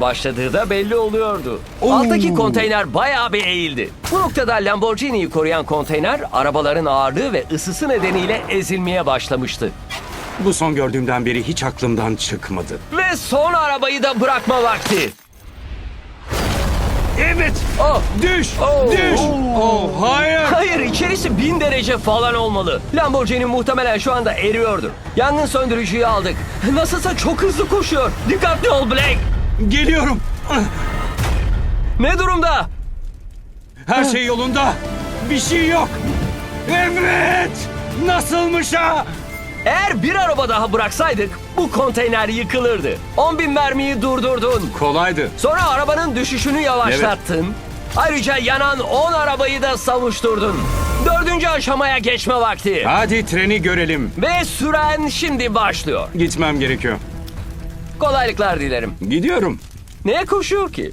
başladığı da belli oluyordu. Oo. Alttaki konteyner bayağı bir eğildi. Bu noktada Lamborghini'yi koruyan konteyner arabaların ağırlığı ve ısısı nedeniyle ezilmeye başlamıştı. Bu son gördüğümden beri hiç aklımdan çıkmadı. Ve son arabayı da bırakma vakti. Evet. Oh, Düş. Oo. Düş. Oh hayır. Hayır içerisi bin derece falan olmalı. Lamborghini muhtemelen şu anda eriyordur. Yangın söndürücüyü aldık. Nasılsa çok hızlı koşuyor. Dikkatli ol Blake. Geliyorum. Ne durumda? Her şey yolunda. Bir şey yok. Evet. Nasılmış ha? Eğer bir araba daha bıraksaydık bu konteyner yıkılırdı. 10 bin mermiyi durdurdun. Kolaydı. Sonra arabanın düşüşünü yavaşlattın. Ayrıca yanan 10 arabayı da savuşturdun. Dördüncü aşamaya geçme vakti. Hadi treni görelim. Ve süren şimdi başlıyor. Gitmem gerekiyor. Kolaylıklar dilerim. Gidiyorum. Neye koşuyor ki?